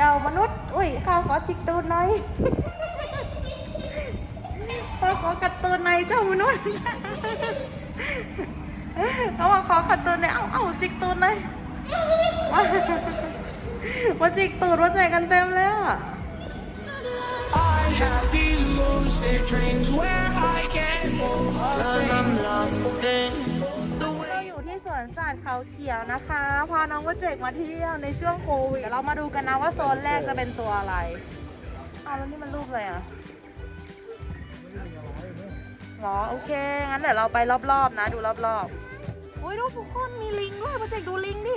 เจ้ามนุษย์ อุ้ยข้าขอจิกตูนหน่อยข้าขอกัดตูนหน่อยเจ้ามนุษย์เขาบอกขอกัดตูนหน่อยเอ้าเอ้าจิกตูนหน่อยมามาจิกตูดมาแจกกันเต็มเลยอะ I have these lucid dreams where I can move Cause I'm lost in วนสัตว์เขาเขียวนะคะ พาน้องว่าเจกมาเที่ยวในช่วงโควิดเดี๋ยวเรามาดูกันนะว่าโซนแรกจะเป็นตัวอะไรอ้าวแล้วนี่มันรูปอะไรอะหรอโอเค งั้นเดี๋ยวเราไปรอบๆนะ ดูรอบๆอุ้ยดูทุกคนมีลิงด้วยมาเจกดูลิงดิ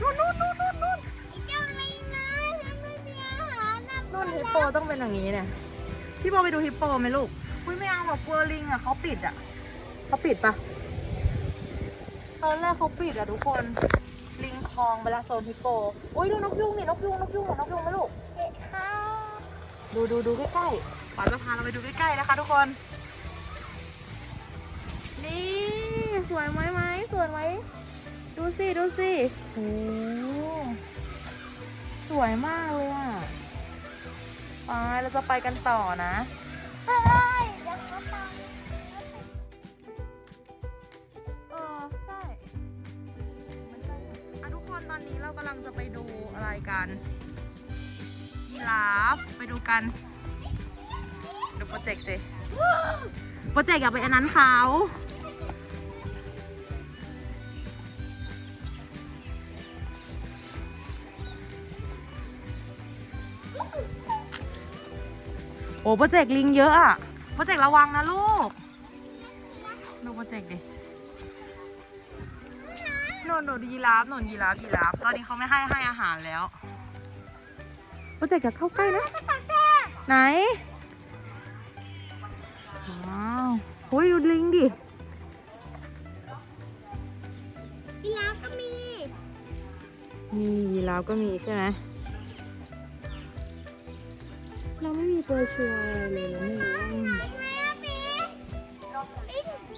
นู่นนู่นนู่นนู่นนู่นไอเจ้าลิงนะฉันไม่มีอาหารนะนู่นฮิปโปต้องเป็นอย่างนี้เนี่ยพี่โบไปดูฮิปโปไหมลูกอุ้ยไม่เอาแบบกลัวลิงอะเขาปิดอะเขาปิดปะ ตอนแรกเขาปิดอะทุกคนลิงคลองไปละโซนฮิปโปโอ้ยดูนกยุงนี่นกยุงนกยุงเห็นนกยุงไหมลูกค่ะดูดูดูใกล้ๆป๋าจะพาเราไปดูใกล้ๆนะคะ ทุกคน นี่สวยไหมไหมสวยไหมดูสิดูสิโอ้สวยมากเลยอะไปเราจะไปกันต่อนะเฮ้ยเดี๋ยวเขาตาม ตอนนี้เรากำลังจะไปดูอะไรกันยีราฟไปดูกัน ดูโปรเจกต์สิโปรเจกต์อย่าไปอันนั้นเขาโอ้โปรเจกต์ลิงเยอะอะโปรเจกต์ระวังนะลูก ดูโปรเจกต์ดิ นนโนนยีราฟโนนยีราฟยีราฟตอนนี้เขาไม่ให้ให้อาหารแล้วโปรเจกต์อย่าเข้าใกล้นะไหนว้าวโอ้ยดูลิงดิอีลาฟก็มีมียีราฟก็มีใช่ไหมเราไม่มีตัวช่วยอะไรเลยเราไม่รู้ว่าไหนอะปี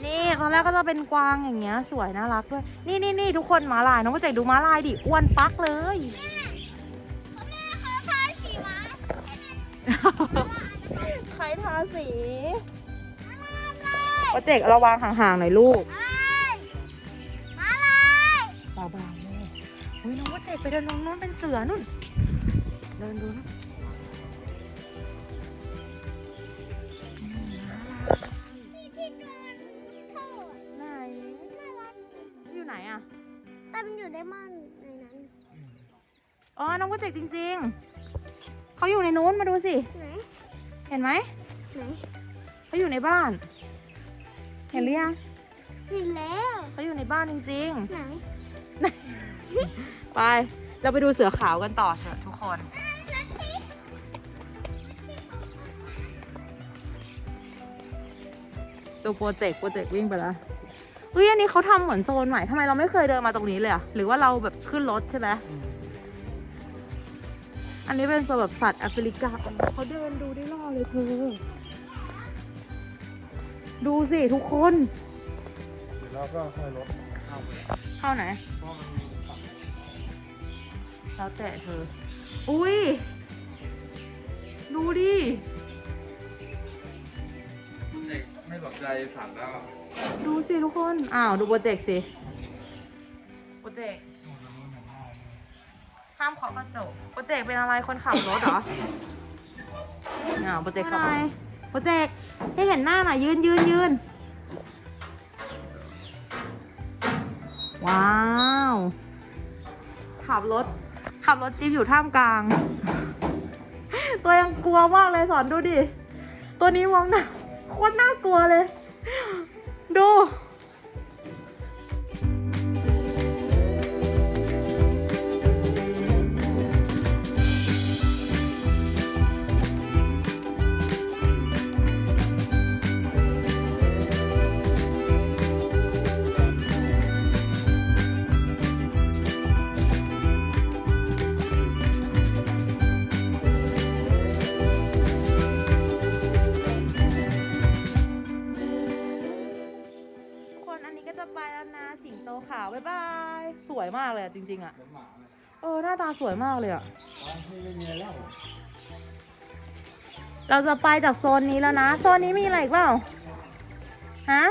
นี่ตอนแรกก็จะเป็นกวางอย่างเงี้ย สวยน่ารักด้วย นี่นี่นี่ทุกคนม้าลายน้องโปรเจกต์ดูม้าลายดิอ้วนปักเลยเขาแม่เขาทาสีม้าใครทาสีอะไรโปรเจกต์ระวังห่างๆหน่อยลูกอะไรอะไรเบาๆเลยอุ้ยน้องว่าเจ็บไปเดินตรงนู้นเป็นเสือนุ่น เดินดูนะ อยู่ไหนอะแต่มันอยู่ในม่านในนั้นอ๋อ น้องว่าเจ็บจริง ๆ เขาอยู่ในนู้นมาดูสิ ไหนเห็นไหม ไหนเขาอยู่ในบ้าน เห็นหรือยังเห็นแล้วเขาอยู่ในบ้านจริง ไหนๆ ไป เราไปดูเสือขาวกันต่อเถอะทุกคน ตัวโปรเจกต์โปรเจกต์วิ่งไปแล้ว เฮ้ยอันนี้เขาทำเหมือนโซนใหม่ทำไมเราไม่เคยเดินมาตรงนี้เลยอะหรือว่าเราแบบขึ้นรถใช่ไหมอันนี้เป็นโซนแบบสัตว์แอฟริกาเขาเดินดูได้รอเลยเธอ ดูสิทุกคน แล้วก็ค่อยลดเข้าไปเข้าไหน เพราะมันมีฝั่งแล้วแต่เธอ อุ้ย ดูดิ เด็กไม่สนใจสัตว์แล้วอะ ดูสิทุกคน อ้าว ดูโปรเจกต์สิ โปรเจกต์ห้ามเคาะกระจก โปรเจกต์เป็นอะไรคนขับรถเหรอ อ้าว โปรเจกต์ขับรถโปรเจกต์ให้เห็นหน้าหน่อยยืนยืนยืน ว้าว ขับรถ ขับรถจิ๊บอยู่ท่ามกลาง ตัวยังกลัวมากเลยสอนดูดิ ตัวนี้มองหน้าโคตรน่ากลัวเลย จริง ๆ อะ เอนหมาเลยเอหน้าตาสวยมากเลยอะ เราจะไปจากโซนนี้แล้วนะ โซนนี้มีอะไรอีกเปล่า ฮะ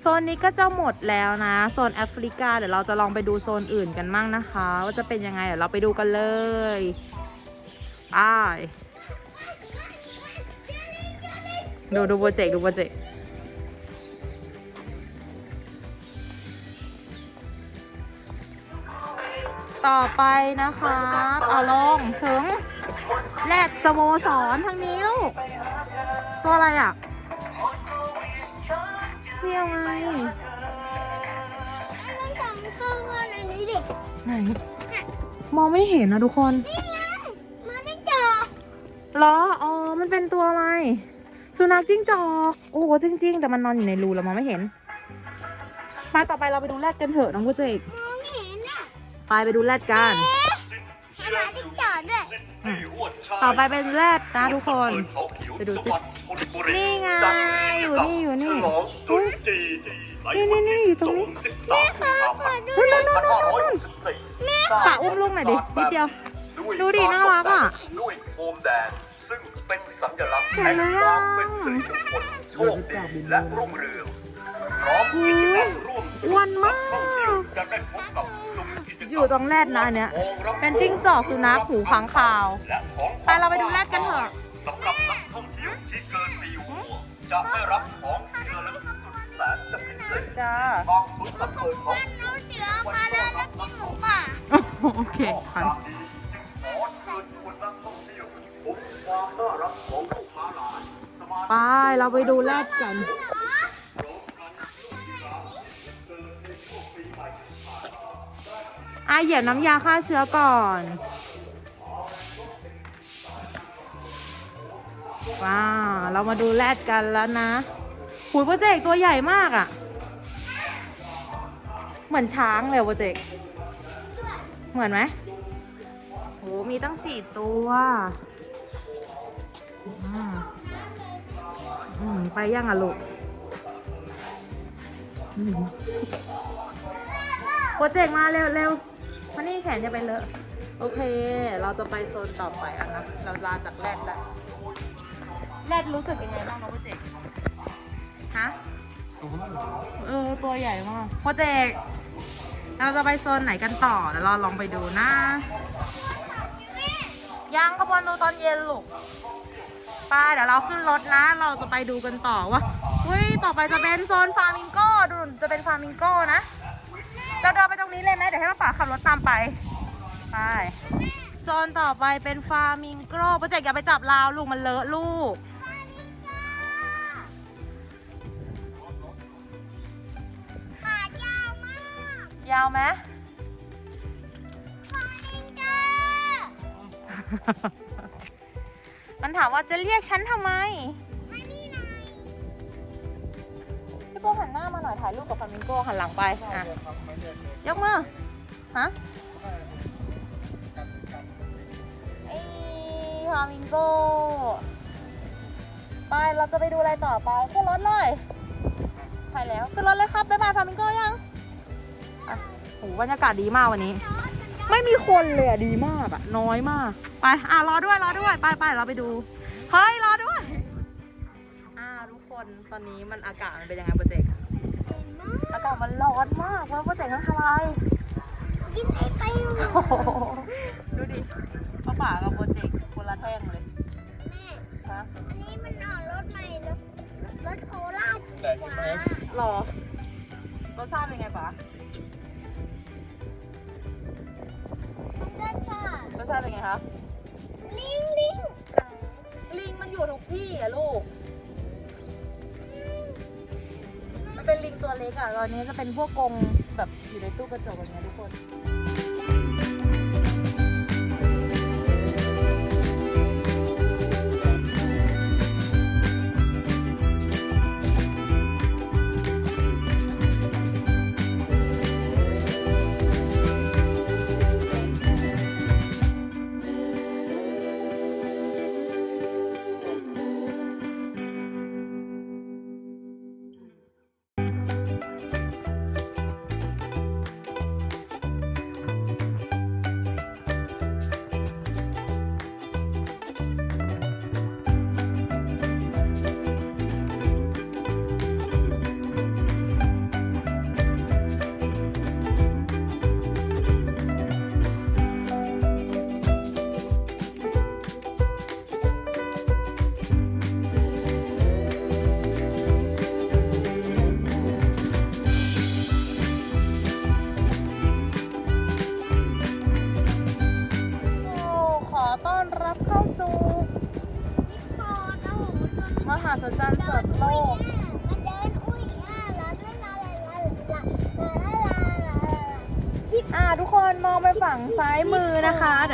โซนนี้ก็จะหมดแล้วนะ โซนแอฟริกา เดี๋ยวเราจะลองไปดูโซนอื่นกันมั่งนะคะ ว่าจะเป็นยังไง เดี๋ยวเราไปดูกันเลยไป ดูดูโปรเจกต์ดูโปรเจกต์ ต่อไปนะคะเอาลงถึงแรดสโมสรทางนี้ลูกตัวอะไรอะเมียวไงให้มันสองเข้ามาในนี้ดิ ไหน มองไม่เห็นนะทุกคนนี่ไงมาได้เจอล้ออ๋อ มันเป็นตัวอะไร สุนัขจิ้งจอก โอ้โหจริง ๆ แต่มันนอนอยู่ในรูเรามองไม่เห็นไปต่อไปเราไปดูแรดกันเถอะน้องกุเจกมองเห็นอะ ไปไปดูแรดกัน ให้มาได้เจอด้วย ต่อไปเป็นแรดนะทุกคน ไปดูสินี่ไงอยู่นี่อยู่นี่อุ๊ยนี่นี่นี่อยู่ตรงนี้แม่คะขอดูนู่นนู่นนู่นนู่นนู่นปะอุ้มลุงหน่อยดินิดเดียว ดูดิน่ารักอะด้วยโคมแดงซึ่งเป็นสัญลักษณ์เห็แห่นงไหมควาอะมเป็นสิริมงคลโชคดีและรุ่งเรืองพร้อมกิจกรรมร่วมสนุกอ้วนมากท่องเที่ยวจะได้พบกับซุ้มกิจกรรม อยู่ตรงแรดนะอันเนี้ย เป็นจิ้งจอกสุนัขหูค้างคาวและของไปเราไปดูแรดกันเถอะสำหรับนักท่องเที่ยวที่เกินปีหัวจะได้รับของที่ระลึกสุดแสนจะพิเศษจ้าบางซุ้มสัดส่วนของมันเอาเสือมาแล้วแล้วกินหมูป่าโอเคค่ะขอเชิญชวนนักท่องเที่ยวพบความน่ารักของลูกม้าลายสมาไปเราไปดูแรดกัน อะเหยียบน้ำยาฆ่าเชื้อก่อน ว้าว เรามาดูแรดกันแล้วนะหูยโปรเจกตัวใหญ่มากอะ่ะ เหมือนช้างเลยโปรเจกเหมือนไหมโหมีตั้งสี่ตัวอืมอืมไปยังอะลูกโปรเจกต์มาเร็วเร็ว มานี่แขนจะไปเลอะ โอเค เราจะไปโซนต่อไปอะนะเราลาจากแรดแล้วแรดรู้สึกยังไงบ้างน้องโปรเจกต์ฮะเออตัวใหญ่มากโปรเจกต์เราจะไปโซนไหนกันต่อเดี๋ยวเราลองไปดูนะยังขบวนดูตอนเย็นลูกไปเดี๋ยวเราขึ้นรถนะ เราจะไปดูกันต่อว่าอุ้ยต่อไปจะเป็นโซนฟาร์มิงโก้ดูจะเป็นฟาร์มิงโก้นะ เราเดินไปตรงนี้ เลยไหมเดี๋ยวให้ป้าป๋าขับรถตามไป ไป โซนต่อไปเป็นฟาร์มิงโก้โปรเจกต์อย่าไปจับราวลูกมันเลอะลูก ขายาวมากยาวไหม ฟาริงกามันถามว่าจะเรียกฉันทำไม โก้หันหน้ามาหน่อยถ่ายรูปกับฟามิงโก้หันหลังไปอะยกมือฮะไอฟามิงโก้ไปเราจะไปดูอะไรต่อไปขึ้นรถเลยถ่ายแล้วขึ้นรถเลยครับบ๊ายบายฟามิงโก้ยังอะโหบรรยากาศดีมากวันนี้ ไม่มีคนเลยอะดีมากอะน้อยมาก ไปอะรอด้วยรอด้วยไปไปเราไปดูเฮ้ยรอด้วย คนตอนนี้มันอากาศมันเป็นยังไงโปรเจกต์เก่งมากอากาศมันร้อนมากแล้วโปรเจกต์ต้องทำอะไรกินไอไปอยู่โอ้โหดูดิป้าป่ากับโปรเจกต์คนละแท่งเลยแม่ฮะอันนี้มันออกรถใหม่รถรถโคราชสีฟ้าหรอรสชาติเป็นไงป๋ามันได้ค่ะรสชาติเป็นไงครับลิงลิงลิงมันอยู่ทุกที่อะลูก เป็นลิงตัวเล็กอะตอนนี้จะเป็นพวกกรงแบบอยู่ในตู้กระจกอย่างเงี้ยทุกคน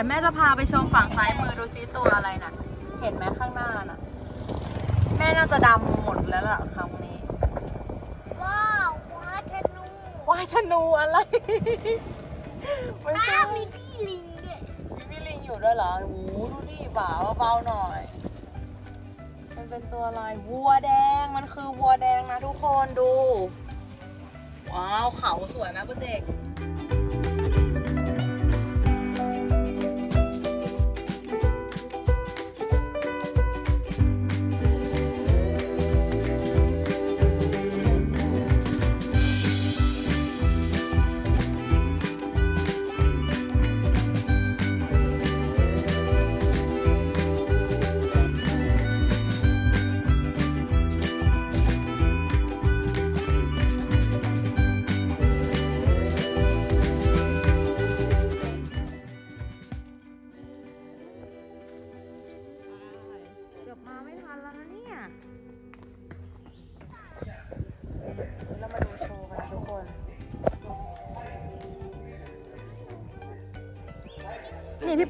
ยวแม่จะพาไปชมฝั่งซ้ายมือดูซิตัวอะไรน่ะ เห็นไหมข้างหน้าน่ะ แม่น่าจะดำหมดแล้วล่ะครั้งนี้ ว้าวหัวธนูว่ายธนูอะไรไม่ใช่อ้าวมีพี่ลิงด้วยมีพี่ลิงอยู่ด้วยเหรอโอ้โหดูดิบ่าเบาๆหน่อย มันเป็นตัวอะไรวัวแดง มันคือวัวแดงนะทุกคนดู ว้าวเขาสวยไหมโปรเจกต์เกื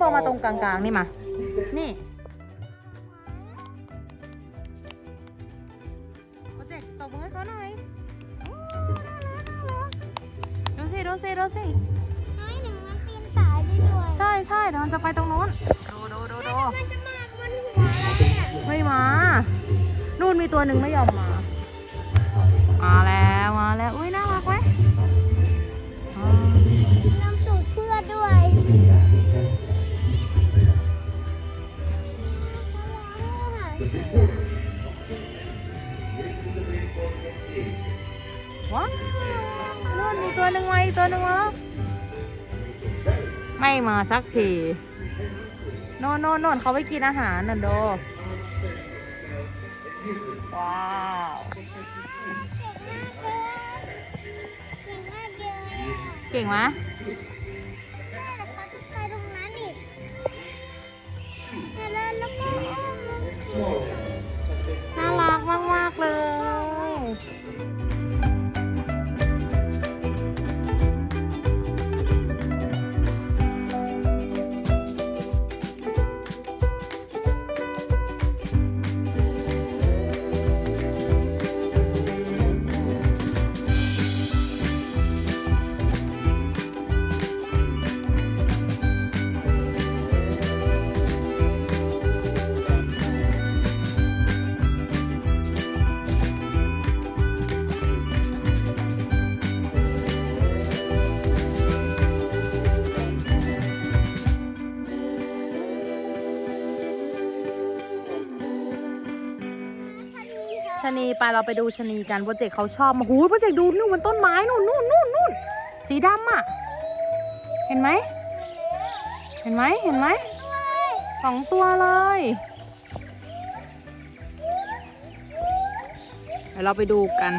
นี่พี่โปมาตรงกลางๆนี่มา นี่โปรเจกต์ตบมือให้เขาหน่อยโอ้น่ารักน่ารักดูสิดูสิดูสิน้อยหนึ่งมันปีนป่ายได้ด้วยใช่ใช่เดี๋ยวมันจะไปตรงนู้นดูดูดูดูมันจะมาบนหัวเราเนี่ยไม่มา นู่นมีตัวหนึ่งไม่ยอมมา มาแล้วมาแล้วอุ้ยน่ารักไหมอ่า ตัวหนึ่งมาอีกตัวหนึ่งมาแล้วไม่มาสักทีโน่นโน่นโน่นเขาไปกินอาหารน่ะโดว้าวเก่งมากเก่งมากเลยเก่งไหม ชะนีไปเราไปดูชะนีกันโปรเจกต์เขาชอบมาหูโปรเจกต์ดูนู่นบนต้นไม้นู่นนู่นนู่นนู่นสีดำอะ เห็นไหม เห็นไหมเห็นไหมสองตัวเลยเดี๋ยวเราไปดูกัน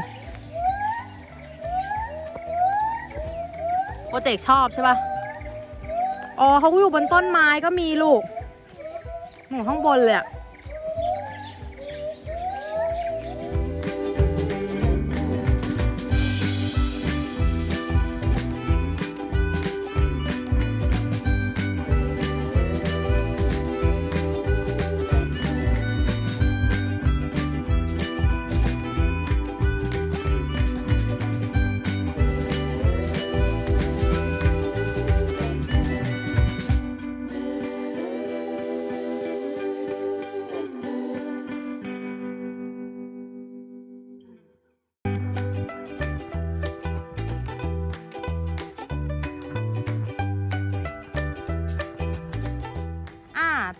โปรเจกต์ชอบใช่ปะอ๋อเขาอยู่บนต้นไม้ก็มีลูกหนูข้างบนเลยอะ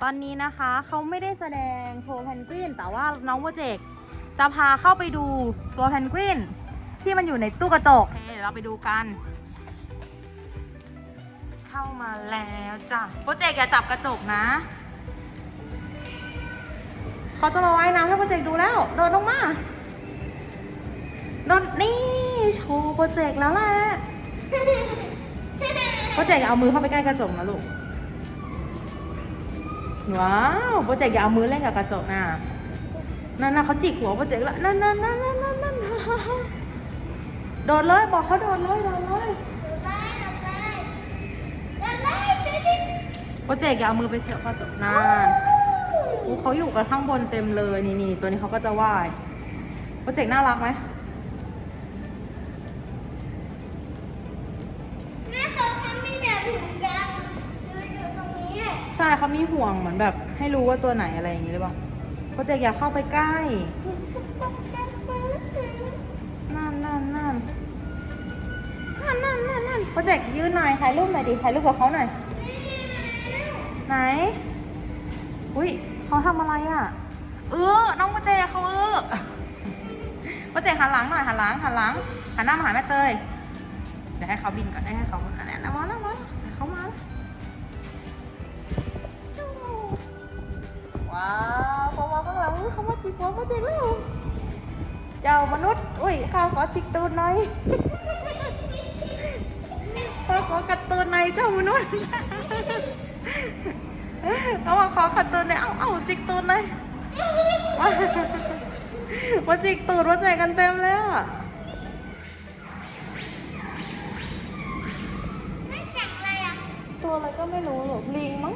ตอนนี้นะคะเขาไม่ได้แสดงโชว์แพนกวิน แต่ว่าน้องโปรเจกต์จะพาเข้าไปดูตัวแพนกวิน ที่มันอยู่ในตู้กระจกโอเคเดี๋ยวเราไปดูกัน เข้ามาแล้วจ้ะโปรเจกต์อย่าจับกระจกนะเขาจะมาว่ายน้ำให้โปรเจกต์ดูแล้วโดดลงมาโดดนี่โชว์โปรเจกต์แล้วแหละโปรเจกต์อย่าเอามือเข้าไปใกล้กระจกนะลูก ว้าวโปรเจกต์อย่าเอามือเล่นกับกระจกนะนั่นน่ะเขาจิกหัวโปรเจกต์ล้วนั่นนั่นนั่นนั่นนั่นโดดเลยบอกเขาโดดเลยโดดเลยโปรเจกต์อย่าเอามือไปเถอะพอจบนานโอ้เขาอยู่กันข้างบนเต็มเลยนี่นี่ตัวนี้เขาก็จะว่ายโปรเจกต์น่ารักไหม แม่เขาทำไม่แบบถุงยางอยู่อยู่ตรงนี้เลย ใช่เขามีห่วงเหมือนแบบ ให้รู้ว่าตัวไหนอะไรอย่างนี้หรือเปล่าโปรเจกต์อย่าเข้าไปใกล้ นั่นนั่นนั่นนั่นนั่นนั่นนั่นโปรเจกต์ยืนหน่อยถ่ายรูปหน่อยดิถ่ายรูปกับเขาหน่อย ไหน อุ้ยเขาทำอะไรอะ เออ น้องโปรเจกต์เขาเออโปรเจกต์หันหลังหน่อยหันหลังหันหลังหันหน้ามาหาแม่เตยเดี๋ยวให้เขาบินก่อนให้เขาอันนั้นมาแล้วมาแล้วเว้าวเขามาข้างหลังเขามาจิกหัวโปรเจกแล้ว เจ้ามนุษย์ อุ้ยข้าขอจิกตูนหน่อยข้าขอกัดตูนหน่อยเจ้ามนุษย์เอามาขอกัดตูนหน่อยเอ้าเอ้าจิกตูนหน่อยมามาจิกตูดมาแจกกันเต็มเลยอะไม่สั่งอะไรอะตัวอะไรก็ไม่รู้หรอกลิงมั้ง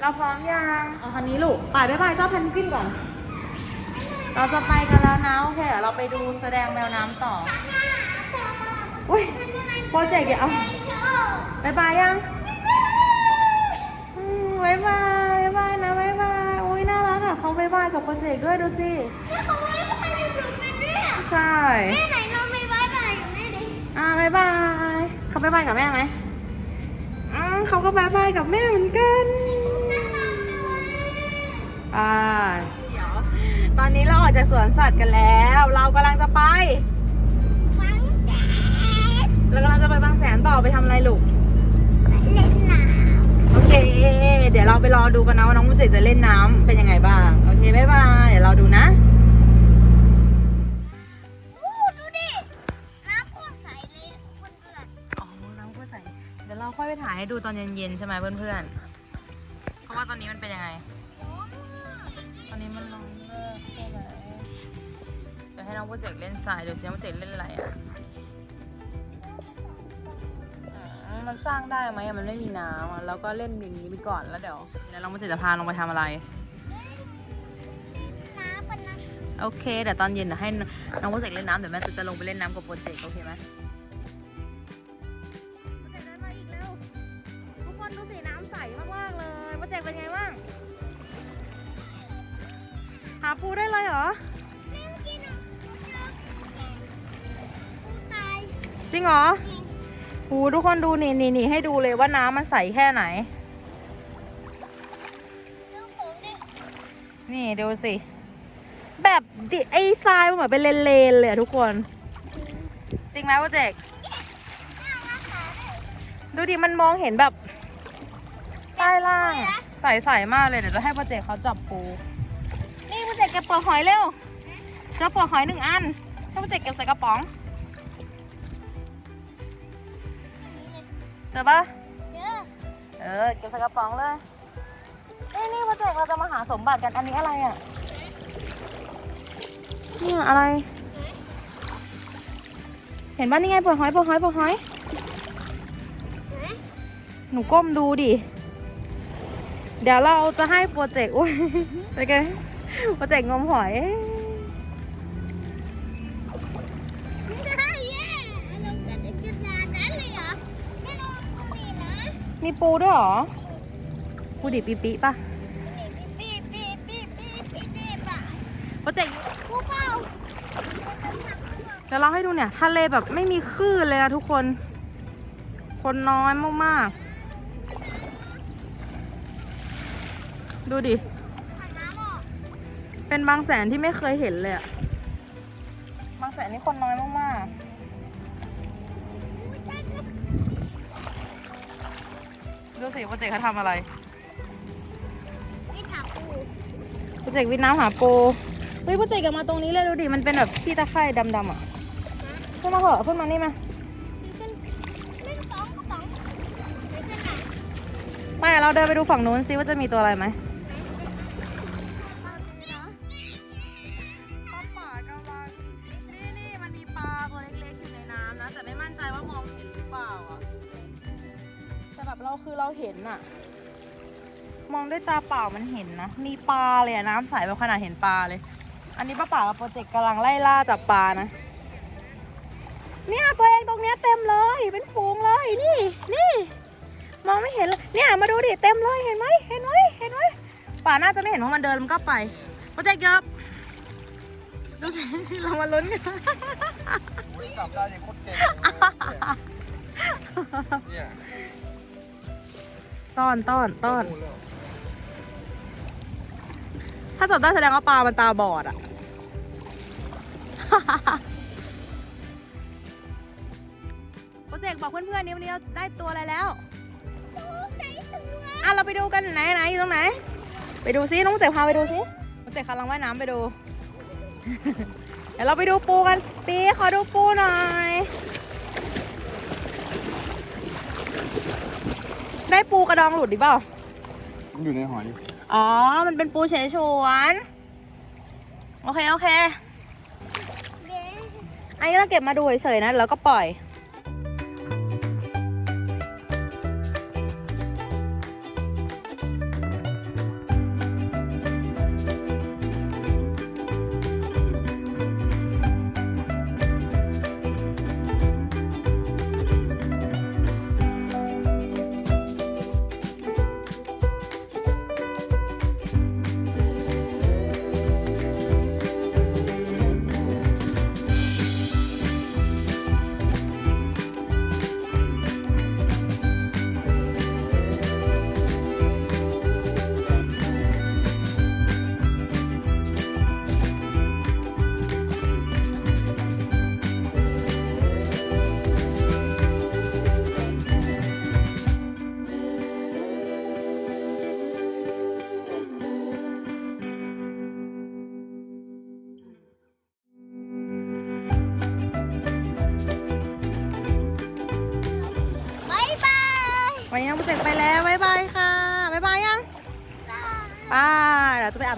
เราพร้อมยังเอาคันนี้ลูกไปบ๊ายบายเจ้าเพนกวินก่อน เราจะไปกันแล้วนะโอเคเดี๋ยวเราไปดูแสดงแมวน้ำต่ออุ้ยโปรเจกต์เดี๋ยวเอาบายบายยังอืมบายบายบายบายนะบายบายอุ้ยน่ารักอะเขาบายบายกับโปรเจกต์ด้วยดูสิแล้วเขาไม่ไปดูดูเป็นด้วยอะใช่แม่ไหนน้องไม่บายบายกับแม่ดิอ่าบายบายเขาบายบายกับแม่ไหมอืมเขาก็บายบายกับแม่เหมือนกันน่ารักด้วย อ่าเดี๋ยวตอนนี้เราออกจากสวนสัตว์กันแล้ว เรากำลังจะไปฟังแจ๊สเรากำลังจะไปบางแสนต่อไปทำอะไรลูกเล่นน้โอเค เดี๋ยวเราไปรอดูกันนะว่าน้องมุจิจะเล่นน้ำเป็นยังไงบ้าง โอเคบ๊ายบายเดี๋ยวเราดูนะำอู้ดูดิน้ำโคตรใสเลยเพื่อนอ๋อ น้ำก็ใสเดี๋ยวเราค่อยไปถ่ายให้ดูตอนเย็นๆใช่ไหมเพื่อนๆ เพราะว่าตอนนี้มันเป็นยังไง ใช่ไหมเดี๋ยวให้น้องโปรเจกต์เล่นทรายเดี๋ยวสิน้องโปรเจกต์เล่นอะไรอะอืมมันสร้างได้ไหมอะมันไม่มีน้ำอะแล้วก็เล่นอย่างนี้ไปก่อนแล้วเดี๋ยวเดี๋ยวน้องโปรเจกต์จะพาลงไปทำอะไร น้ำเป็นน้ำ โอเคเดี๋ยวตอนเย็นเดี๋ยวให้น้องโปรเจกต์เล่นน้ำเดี๋ยวแม่จะลงไปเล่นน้ำกับโปรเจกต์โอเคไหม เหรอจริงโอ้ทุกคนดูนี่นี่นี่ให้ดูเลยว่าน้ำมันใสแค่ไหนดูผมดินี่ดูสิ แบบดิไอ้ทรายมันเหมือนเป็นเลนๆเลยอะทุกคน จริงไหมโปรเจกต์น่ารักขาด้วยดูดิมันมองเห็นแบบใต้ล่างใสๆมากเลยเดี๋ยวจะให้โปรเจกเขาจับปู นี่โปรเจกเก็บเปลือกหอยเร็วจับเปลือกหอยหนึ่งอันให้โปรเจกเก็บใส่กระป๋อง จอปะเยอะเออเก็บใส่กระป๋องเลยนี่นี่โปรเจกต์เราจะมาหาสมบัติกันอันนี้อะไรอะเนี่ยอะไร เห็นป่ะนี่ไงเปลือกหอยเปลือกหอยเปลือกหอยไหนหนูก้มดูดิ เดี๋ยวเราจะให้โปรเจกต์อุ้ยไปกันโปรเจกต์งมหอย มีปูด้วยเหรอ ปูดิปีปีป่ะปีปีปีปีปีปีปะโปรเจกต์กูเปล่าเดี๋ยวเราให้ดูเนี่ยทะเลแบบไม่มีคลื่นเลยนะทุกคน คนน้อยมากๆ ดูดิ เป็นบางแสนที่ไม่เคยเห็นเลยอะบางแสนนี่คนน้อยมากๆ ดูสิโปรเจกต์เขาทำอะไรไม่ถามกูโปรเจกต์วิทย์น้ำหาปูเฮ้ยโปรเจกต์อย่ามาตรงนี้เลยดูดิมันเป็นแบบที่ตะไคร่ดำๆอะขึ้นมาเถอะขึ้นมานี่มาขึ้นเล่นสองกระป๋องไปขึ้นไหนไปเราเดินไปดูฝั่งนู้นซิว่าจะมีตัวอะไรไหม คือเราเห็นอะมองด้วยตาเปล่ามันเห็นนะมีปลาเลยอะน้ำใสแบบขนาดเห็นปลาเลย อันนี้ป้าป่ากับโปรเจกต์กำลังไล่ล่าจับปลานะเนี่ยตัวเองตรงเนี้ยเต็มเลย เป็นฝูงเลยนี่นี่มองไม่เห็นเลยเนี่ยมาดูดิเต็มเลยเห็นไหมเห็นไหมเห็นไหมป่าน่าจะไม่เห็นเพราะมันเดินมันก็ไปโปรเจกต์เยอะดูสิเรามาลุ้นกันจับได้ยังโคตรเก่งเนี่ย ต้อนต้อนต้อนนู่นแล้วถ้าจับได้แสดงว่าปลามันตาบอดอะโปรเจกต์บอกเพื่อนๆนี้วันนี้เราได้ตัวอะไรแล้วปูใจสวยอะเราไปดูกันไหนไหนอยู่ตรงไหน ไปดูซิน้องโปรเจกต์พาไปดูซิโปรเจกต์กำลังว่ายน้ำไปดู เดี๋ยวเราไปดูปูกันปีขอดูปูหน่อย ได้ปูกระดองหลุดดิเปล่า มันอยู่ในหอย อ๋อ มันเป็นปูเฉฉวนโอเค โอเคเด็กอันนี้เราเก็บมาดูเฉยๆนะ แล้วก็ปล่อย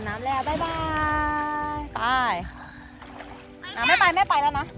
เดี๋ยวจะไปอาบน้ำแล้ว บ๊ายบาย ไป น้ำไม่ไปไม่ไปแล้วนะไปแล้ว